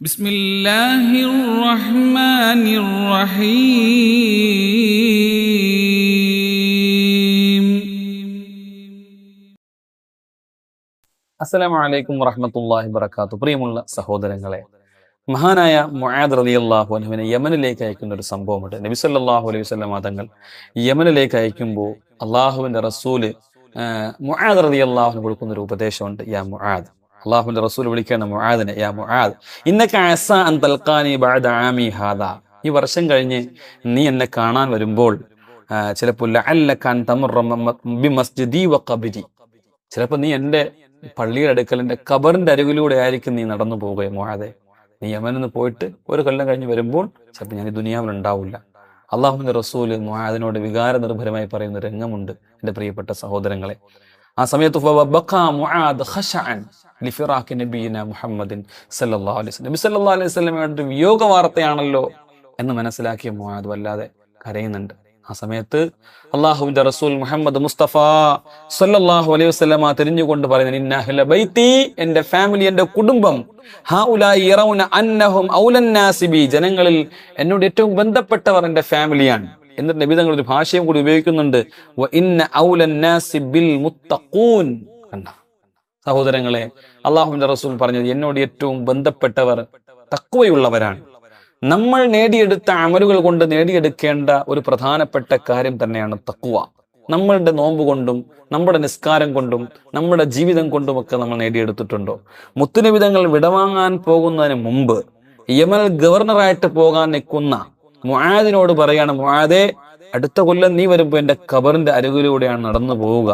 بسم الله الرحمن الرحيم അസ്സലാമു അലൈക്കും വറഹ്മത്തുള്ളാഹി വബറകാത്തു പ്രിയമുള്ള സഹോദരങ്ങളെ മഹാനായ മുആദ് റളിയല്ലാഹു അൻഹുവിനെ യമനിലേക്ക് അയക്കുന്ന ഒരു സംഭവമുണ്ട് നബി സല്ലല്ലാഹു അലൈഹി വസല്ലം തങ്ങൾ യമനിലേക്ക് അയക്കുമ്പോൾ അള്ളാഹുവിന്റെ റസൂല് ആ, മുആദ് റളിയല്ലാഹു അൻഹു കൊടുക്കുന്ന ഒരു ഉപദേശമുണ്ട് യാ മുആദ് അള്ളാഹുവിന്റെ റസൂൽ വിളിക്കുകയാണ് മുആദിനെ യാ മുആദ് ഇന്നക അസ അൻ തൽഖാനി ബഅദ ആമി ഹാദാ. ഈ വർഷം കഴിഞ്ഞ് നീ എന്നെ കാണാൻ വരുമ്പോൾ ചിലപ്പോൾ ലഅല്ലക അൻ തമുറ ബി മസ്ജിദി വ ഖബരി. ചിലപ്പോൾ നീ എന്റെ പള്ളിയുടെ അടുക്കൽ എന്റെ അരികിലൂടെ ആയിരിക്കും നീ നടന്നു പോവുക മോഹാതെ നീ യമനിൽ നിന്ന് പോയിട്ട് ഒരു കൊല്ലം കഴിഞ്ഞ് വരുമ്പോൾ ചിലപ്പോൾ ഞാൻ ഈ ദുനിയാവിൽ ഉണ്ടാവില്ല. അള്ളാഹുവിന്റെ റസൂൽ മുഹാദിനോട് വികാര നിർഭരമായി പറയുന്ന രംഗമുണ്ട് എന്റെ പ്രിയപ്പെട്ട സഹോദരങ്ങളെ. ആ സമയത്ത് മുആദ് ലിഫിറാഖി നബീന മുഹമ്മദിൻ സല്ലാ അലൈഹി നബി സല്ലാ അലൈഹി വസല്ലമയുടെ വിയോഗ വാർത്തയാണല്ലോ എന്ന് മനസ്സിലാക്കിയ മുആദ് വല്ലാതെ കരയുന്നുണ്ട്. ആ സമയത്ത് അള്ളാഹുവിന്റെ റസൂൽ മുഹമ്മദ് മുസ്തഫ സല്ലല്ലാഹു അലൈഹി വസല്ലമ തിരിഞ്ഞുകൊണ്ട് പറയുന്നത് എന്റെ ഫാമിലി എന്റെ കുടുംബം ജനങ്ങളിൽ എന്നോട് ഏറ്റവും ബന്ധപ്പെട്ടവർ എന്റെ ഫാമിലിയാണ്. എന്നിട്ട് നബി തങ്ങൾ ഒരു ഭാഷയും കൂടി ഉപയോഗിക്കുന്നുണ്ട് കണ്ട? സഹോദരങ്ങളെ അള്ളാഹുവിന്റെ റസൂൽ പറഞ്ഞത് എന്നോട് ഏറ്റവും ബന്ധപ്പെട്ടവർ തക്കുവയുള്ളവരാണ് നമ്മൾ നേടിയെടുത്ത അമലുകൾ കൊണ്ട് നേടിയെടുക്കേണ്ട ഒരു പ്രധാനപ്പെട്ട കാര്യം തന്നെയാണ് തക്കുവ നമ്മളുടെ നോമ്പ് കൊണ്ടും നമ്മുടെ നിസ്കാരം കൊണ്ടും നമ്മുടെ ജീവിതം കൊണ്ടുമൊക്കെ നമ്മൾ നേടിയെടുത്തിട്ടുണ്ടോ? മുത്തുനിബിതങ്ങൾ വിടവാങ്ങാൻ പോകുന്നതിന് മുമ്പ് യമൽ ഗവർണറായിട്ട് പോകാൻ നിൽക്കുന്ന മുആദിനോട് പറയാണ് മുആദേ അടുത്ത കൊല്ലം നീ വരുമ്പോൾ എന്റെ ഖബറിന്റെ അരികിലൂടെയാണ് നടന്നു പോവുക.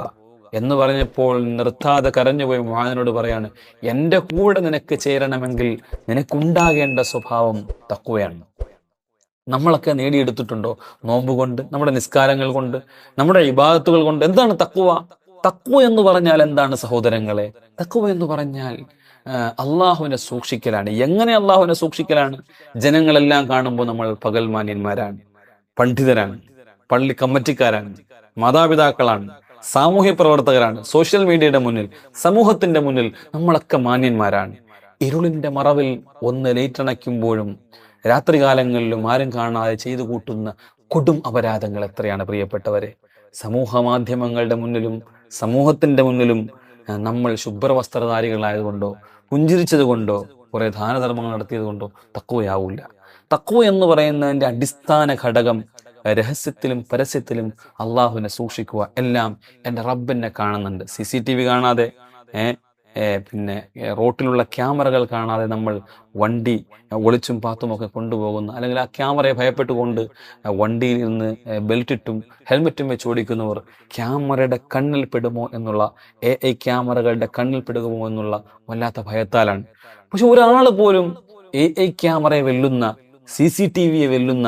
എന്ന് പറഞ്ഞപ്പോൾ നിർത്താതെ കരഞ്ഞുപോയി മുഹാനോട് പറയാണ് എന്റെ കൂടെ നിനക്ക് ചേരണമെങ്കിൽ നിനക്കുണ്ടാകേണ്ട സ്വഭാവം തക്കുവയാണ്. നമ്മളൊക്കെ നേടിയെടുത്തിട്ടുണ്ടോ? നോമ്പ് കൊണ്ട് നമ്മുടെ നിസ്കാരങ്ങൾ കൊണ്ട് നമ്മുടെ വിഭാഗത്തുകൾ കൊണ്ട്. എന്താണ് തക്കുവ? തക്കുവ എന്ന് പറഞ്ഞാൽ എന്താണ് സഹോദരങ്ങളെ? തക്കുവ എന്ന് പറഞ്ഞാൽ അള്ളാഹുവിനെ സൂക്ഷിക്കലാണ്. എങ്ങനെ അള്ളാഹുവിനെ സൂക്ഷിക്കലാണ്? ജനങ്ങളെല്ലാം കാണുമ്പോൾ നമ്മൾ പകൽമാന്യന്മാരാണ് പണ്ഡിതരാണ് പള്ളി കമ്മിറ്റിക്കാരാണ് മാതാപിതാക്കളാണ്. സാമൂഹ്യ പ്രവർത്തകരാണ്. സോഷ്യൽ മീഡിയയുടെ മുന്നിൽ സമൂഹത്തിന്റെ മുന്നിൽ നമ്മളൊക്കെ മാന്യന്മാരാണ്. ഇരുളിന്റെ മറവിൽ ഒന്ന് ലേറ്റണയ്ക്കുമ്പോഴും രാത്രികാലങ്ങളിലും ആരും കാണാതെ ചെയ്തു കൂട്ടുന്ന കൊടും അപരാധങ്ങൾ എത്രയാണ് പ്രിയപ്പെട്ടവരെ. സമൂഹ മാധ്യമങ്ങളുടെ മുന്നിലും സമൂഹത്തിന്റെ മുന്നിലും നമ്മൾ ശുഭ്രവസ്ത്രധാരികളായതുകൊണ്ടോ പുഞ്ചിരിച്ചത് കൊണ്ടോ കുറെ ദാനധർമ്മങ്ങൾ നടത്തിയത് കൊണ്ടോ തക്കുവയാവില്ല. തക്കുവ എന്ന് പറയുന്നതിന്റെ അടിസ്ഥാന ഘടകം രഹസ്യത്തിലും പരസ്യത്തിലും അള്ളാഹുവിനെ സൂക്ഷിക്കുക എല്ലാം എന്റെ റബ്ബിനെ കാണുന്നുണ്ട്. സി സി ടി വി കാണാതെ പിന്നെ റോട്ടിലുള്ള ക്യാമറകൾ കാണാതെ നമ്മൾ വണ്ടി ഒളിച്ചും പാത്തുമൊക്കെ കൊണ്ടുപോകുന്ന. അല്ലെങ്കിൽ ആ ക്യാമറയെ ഭയപ്പെട്ടുകൊണ്ട് വണ്ടിയിൽ നിന്ന് ബെൽറ്റിട്ടും ഹെൽമെറ്റും വെച്ച് ഓടിക്കുന്നവർ ക്യാമറയുടെ കണ്ണിൽ പെടുമോ എന്നുള്ള എ ഐ ക്യാമറകളുടെ കണ്ണിൽ പെടുമോ എന്നുള്ള വല്ലാത്ത ഭയത്താലാണ്. പക്ഷെ ഒരാൾ പോലും എ ഐ ക്യാമറയെ വെല്ലുന്ന സി സി ടി വിയെ വെല്ലുന്ന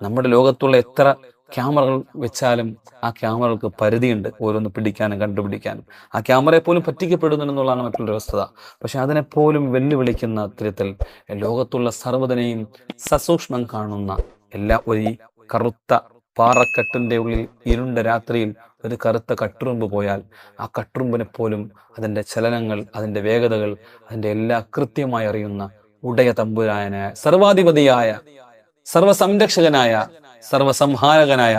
നമ്മുടെ ലോകത്തുള്ള എത്ര ക്യാമറകൾ വെച്ചാലും ആ ക്യാമറകൾക്ക് പരിധിയുണ്ട് ഓരോന്ന് പിടിക്കാനും കണ്ടുപിടിക്കാനും. ആ ക്യാമറയെ പോലും പറ്റിക്കപ്പെടുന്നു എന്നുള്ളതാണ് മറ്റുള്ളൊരു വസ്തുത. പക്ഷെ അതിനെപ്പോലും വെല്ലുവിളിക്കുന്ന തരത്തിൽ ലോകത്തുള്ള സർവതനെയും സസൂക്ഷ്മം കാണുന്ന എല്ലാ ഒരു കറുത്ത പാറക്കെട്ടിന്റെ ഉള്ളിൽ ഇരുണ്ട രാത്രിയിൽ ഒരു കറുത്ത കട്ടുറുമ്പ് പോയാൽ ആ കട്ടുറുമ്പിനെ പോലും അതിന്റെ ചലനങ്ങൾ അതിന്റെ വേഗതകൾ അതിന്റെ എല്ലാ കൃത്യമായി അറിയുന്ന ഉടയ തമ്പുരായനായ സർവാധിപതിയായ സർവസംരക്ഷകനായ സർവസംഹാരകനായ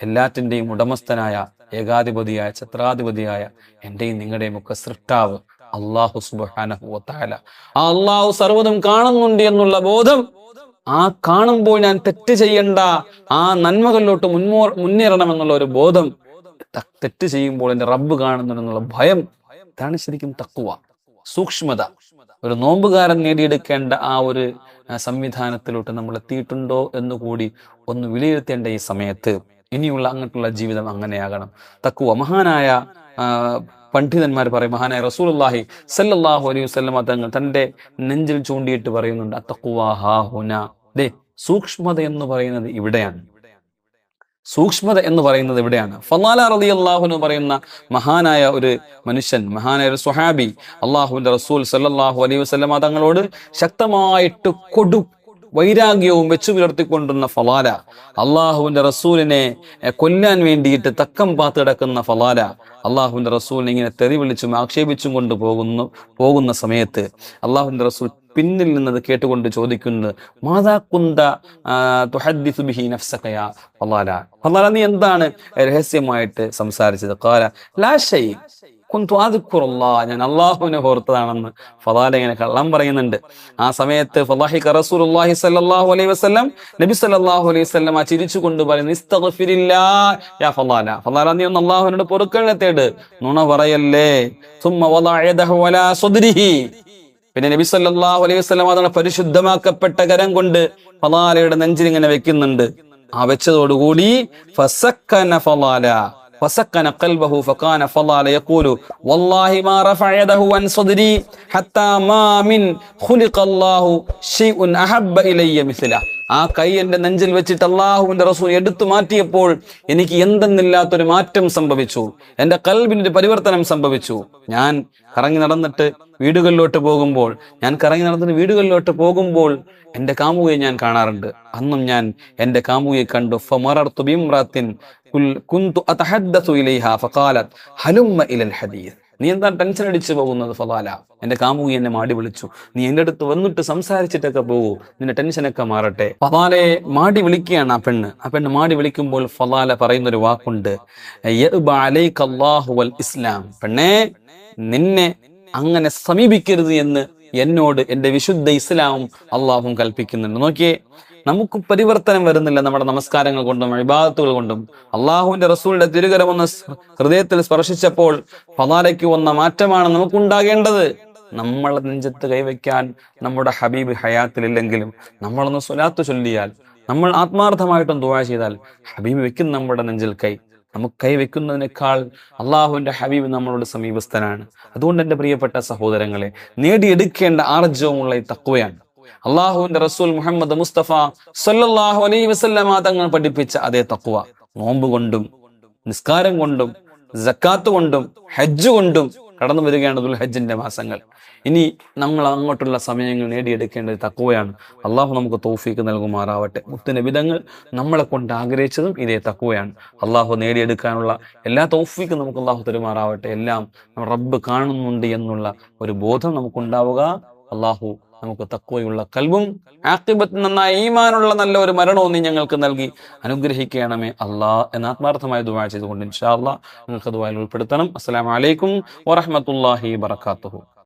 എല്ലാറ്റിന്റെയും ഉടമസ്ഥനായ ഏകാധിപതിയായ ഛത്രാധിപതിയായ എന്റെയും നിങ്ങളുടെയും ഒക്കെ സൃഷ്ടാവ് അള്ളാഹു സുബാനഹുല ആ അള്ളാഹു സർവതും കാണുന്നുണ്ട് എന്നുള്ള ബോധം ആ കാണുമ്പോൾ ഞാൻ തെറ്റ് ചെയ്യണ്ട ആ നന്മകളിലോട്ട് മുൻമോ മുന്നേറണം എന്നുള്ള ഒരു ബോധം തെറ്റ് ചെയ്യുമ്പോൾ എന്റെ റബ്ബ് കാണുന്നുണ്ടെന്നുള്ള ഭയം ഇതാണ് ശരിക്കും തക്കുവ സൂക്ഷ്മത. ഒരു നോമ്പുകാരൻ നേടിയെടുക്കേണ്ട ആ ഒരു സംവിധാനത്തിലോട്ട് നമ്മൾ എത്തിയിട്ടുണ്ടോ എന്ന് കൂടി ഒന്ന് വിലയിരുത്തേണ്ട ഈ സമയത്ത്. ഇനിയുള്ള അങ്ങോട്ടുള്ള ജീവിതം അങ്ങനെയാകണം. തക്കുവ മഹാനായ പണ്ഡിതന്മാർ പറയും മഹാനായ റസൂലുള്ളാഹി സല്ലാഹു അലൈഹി വസ്ലമ തങ്ങൾ തന്റെ നെഞ്ചിൽ ചൂണ്ടിയിട്ട് പറയുന്നുണ്ട് അത്തക്കുവാ ഹാ ഹുന ദേ സൂക്ഷ്മത എന്ന് പറയുന്നത് ഇവിടെയാണ്. സൂക്ഷ്മത എന്ന് പറയുന്നത് ഇവിടെയാണ്. ഫലാല റതി അള്ളാഹു എന്ന് പറയുന്ന മഹാനായ ഒരു മനുഷ്യൻ മഹാനായ ഒരു സുഹാബി അള്ളാഹുവിന്റെ റസൂൽ സല്ലാഹു അലൈഹി വസല്ലമ തങ്ങളോട് ശക്തമായിട്ട് കൊടു വൈരാഗ്യവും വെച്ചു പുലർത്തിക്കൊണ്ടുന്ന ഫലാല അള്ളാഹുവിന്റെ റസൂലിനെ കൊല്ലാൻ വേണ്ടിയിട്ട് തക്കം പാത്ത് കിടക്കുന്ന ഫലാല അള്ളാഹുവിന്റെ റസൂലിനെ ഇങ്ങനെ തെറി വിളിച്ചും ആക്ഷേപിച്ചും കൊണ്ട് പോകുന്നു പോകുന്ന സമയത്ത് അള്ളാഹുവിന്റെ റസൂൽ പിന്നിൽ നിന്നത് കേട്ടുകൊണ്ട് ചോദിക്കുന്നത് കുന്ത നീ എന്താണ് രഹസ്യമായിട്ട് സംസാരിച്ചത്? കാല കുന്തു ഞാൻ അള്ളാഹുവിനെ ഓർത്തതാണെന്ന് ഫലാല ഇങ്ങനെ കള്ളം പറയുന്നുണ്ട്. ആ സമയത്ത് ഫലാഹി റസൂലുള്ളാഹി അലൈഹി വസല്ലം നബി സല്ലല്ലാഹു അലൈഹി വസല്ലം ആ ചിരിച്ചുകൊണ്ട് പറയുന്നു യാ അള്ളാഹുവിനോട് തേട്. നുണ പറയല്ലേ? സുദ്രിഹി. പിന്നെ നബി സല്ലല്ലാഹു അലൈഹി വസല്ലം അതുകൊണ്ട് പരിശുദ്ധമാക്കപ്പെട്ട കരം കൊണ്ട് ഫലാലയുടെ നെഞ്ചിൽ ഇങ്ങനെ വെക്കുന്നുണ്ട് ആ വെച്ചതോടുകൂടി ഫസക്കന ഫലാല فسكن قلبه فكان فضال يقول والله ما رفع يده عن صدري حتى ما من خلق الله شيء أحب إلي مثله ആ കൈ എന്റെ നെഞ്ചിൽ വെച്ചിട്ട് അള്ളാഹുവിന്റെ റസൂൽ എടുത്തു മാറ്റിയപ്പോൾ എനിക്ക് എന്തെന്നില്ലാത്തൊരു മാറ്റം സംഭവിച്ചു. എന്റെ കൽബിന് ഒരു പരിവർത്തനം സംഭവിച്ചു. ഞാൻ കറങ്ങി നടന്നിട്ട് വീടുകളിലോട്ട് പോകുമ്പോൾ ഞാൻ കറങ്ങി നടന്നിട്ട് വീടുകളിലോട്ട് പോകുമ്പോൾ എന്റെ കാമുകയെ ഞാൻ കാണാറുണ്ട്. അന്നും ഞാൻ എന്റെ കാമുകയെ കണ്ടു. ഫമറർതു ബിംറാത്തിൻ കുന്തു അതഹദ്ദസു ഇലൈഹാ ഫഖാലത് ഹലുമ്മ ഇലൽ ഹദീസ്. നീ എന്താ ടെൻഷൻ അടിച്ചു പോകുന്നത് ഫലാല എന്റെ കാമുകി എന്നെ മാടി വിളിച്ചു. നീ എന്റെ അടുത്ത് വന്നിട്ട് സംസാരിച്ചിട്ടൊക്കെ പോകൂ. നിന്റെ ടെൻഷനൊക്കെ മാറട്ടെ. ഫലാലയെ മാടി വിളിക്കുകയാണ് ആ പെണ്ണ്. ആ പെണ്ണ് മാടി വിളിക്കുമ്പോൾ ഫലാല പറയുന്ന ഒരു വാക്കുണ്ട്. "യഅ്ബ അലൈക അല്ലാഹു വൽ ഇസ്ലാം. പെണ്ണേ നിന്നെ അങ്ങനെ സമീപിക്കരുത് എന്ന് എന്നോട് എന്റെ വിശുദ്ധ ഇസ്ലാമും അള്ളാഹും കൽപ്പിക്കുന്നുണ്ട്. നോക്കിയേ നമുക്ക് പരിവർത്തനം വരുന്നില്ല നമ്മുടെ നമസ്കാരങ്ങൾ കൊണ്ടും ഇബാദത്തുകൾ കൊണ്ടും. അള്ളാഹുവിന്റെ റസൂലിന്റെ തിരുകരം ഒന്ന് ഹൃദയത്തിൽ സ്പർശിച്ചപ്പോൾ പതാലയ്ക്ക് വന്ന മാറ്റമാണ് നമുക്കുണ്ടാകേണ്ടത്. നമ്മൾ നെഞ്ചത്ത് കൈവയ്ക്കാൻ നമ്മുടെ ഹബീബ് ഹയാത്തിലില്ലെങ്കിലും നമ്മളൊന്ന് സ്വലാത്ത് ചൊല്ലിയാൽ നമ്മൾ ആത്മാർത്ഥമായിട്ടും ദുആ ചെയ്താൽ ഹബീബ് വെക്കും നമ്മുടെ നെഞ്ചിൽ കൈ. നമുക്ക് കൈ വെക്കുന്നതിനേക്കാൾ അള്ളാഹുവിന്റെ ഹബീബ് നമ്മളോട് സമീപസ്ഥനാണ്. അതുകൊണ്ട് എന്റെ പ്രിയപ്പെട്ട സഹോദരങ്ങളെ നേടിയെടുക്കേണ്ട ആർജവമുള്ള ഈ തക്വയാണ്. അള്ളാഹുവിന്റെ റസൂൽ മുഹമ്മദ് മുസ്തഫ സല്ലല്ലാഹു അലൈ വസല്ലമ തങ്ങൾ പഠിപ്പിച്ച അതേ തക്കുവ നോമ്പ് കൊണ്ടും നിസ്കാരം കൊണ്ടും ജക്കാത്ത് കൊണ്ടും ഹജ്ജ് കൊണ്ടും കടന്നു വരികയാണ് ദുൽഹജ്ജിന്റെ മാസങ്ങൾ. ഇനി നമ്മൾ അങ്ങോട്ടുള്ള സമയങ്ങൾ നേടിയെടുക്കേണ്ടത് തക്കുവയാണ് അള്ളാഹു നമുക്ക് തോഫീക്ക് നൽകുമാറാവട്ടെ. മുത്തിന് വിധങ്ങൾ നമ്മളെ കൊണ്ട് ആഗ്രഹിച്ചതും ഇതേ തക്കുവയാണ് അള്ളാഹു നേടിയെടുക്കാനുള്ള എല്ലാ തോഫീക്കും നമുക്ക് അള്ളാഹു തരുമാറാവട്ടെ. എല്ലാം റബ്ബ് കാണുന്നുണ്ട് എന്നുള്ള ഒരു ബോധം നമുക്കുണ്ടാവുക. അള്ളാഹു നമുക്ക് തക്കുവയുള്ള കൽവും ആക്കിബത്ത് നന്നായ ഈമാനുള്ള നല്ല ഒരു മരണവും നീ ഞങ്ങൾക്ക് നൽകി. അനുഗ്രഹിക്കണമേ അള്ളാ എന്ന ആത്മാർത്ഥമായ ദുവാ ചെയ്തുകൊണ്ട് ഇൻഷാ നിങ്ങൾക്ക് ദുബായിൽ ഉൾപ്പെടുത്തണം. അസ്സലാമു അലൈക്കും വറഹ്മത്തുള്ളാഹി വബറകാതുഹു.